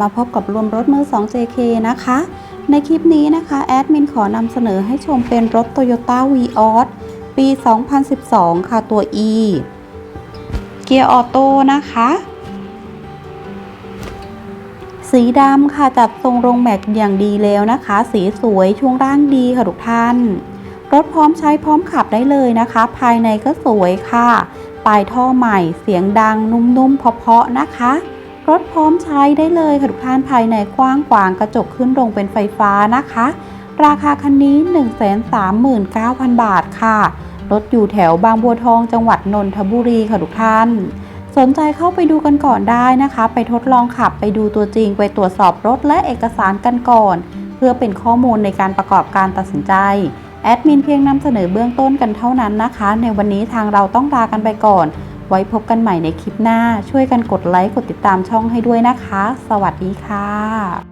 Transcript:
มาพบกับรวมรถมือ 2 JK นะคะ ในคลิปนี้นะคะ แอดมินขอนำเสนอให้ชมเป็นรถ Toyota v ีออสปี 2012 ค่ะตัว E เกียร์ออโต้นะคะ สีดำค่ะจัดทรงรงแม็กอย่างดีแล้วนะคะ สีสวยช่วงร่างดีค่ะทุกท่าน รถพร้อมใช้พร้อมขับได้เลยนะคะ ภายในก็สวยค่ะปลายท่อใหม่เสียงดังนุ่มๆเพาะๆนะคะ รถพร้อมใช้ได้เลยค่ะทุกท่านภายในกว้างขวางกระจกขึ้นลงเป็นไฟฟ้านะคะ ราคาคันนี้ 139,000 บาทค่ะ รถอยู่แถวบางบัวทองจังหวัดนนทบุรีค่ะทุกท่าน สนใจเข้าไปดูกันก่อนได้นะคะ ไปทดลองขับไปดูตัวจริง ไปตรวจสอบรถและเอกสารกันก่อน เพื่อเป็นข้อมูลในการประกอบการตัดสินใจแอดมินเพียงนำเสนอเบื้องต้นกันเท่านั้นนะคะ ในวันนี้ทางเราต้องลากันไปก่อน ไว้พบกันใหม่ในคลิปหน้า ช่วยกันกดไลค์ กดติดตามช่องให้ด้วยนะคะ สวัสดีค่ะ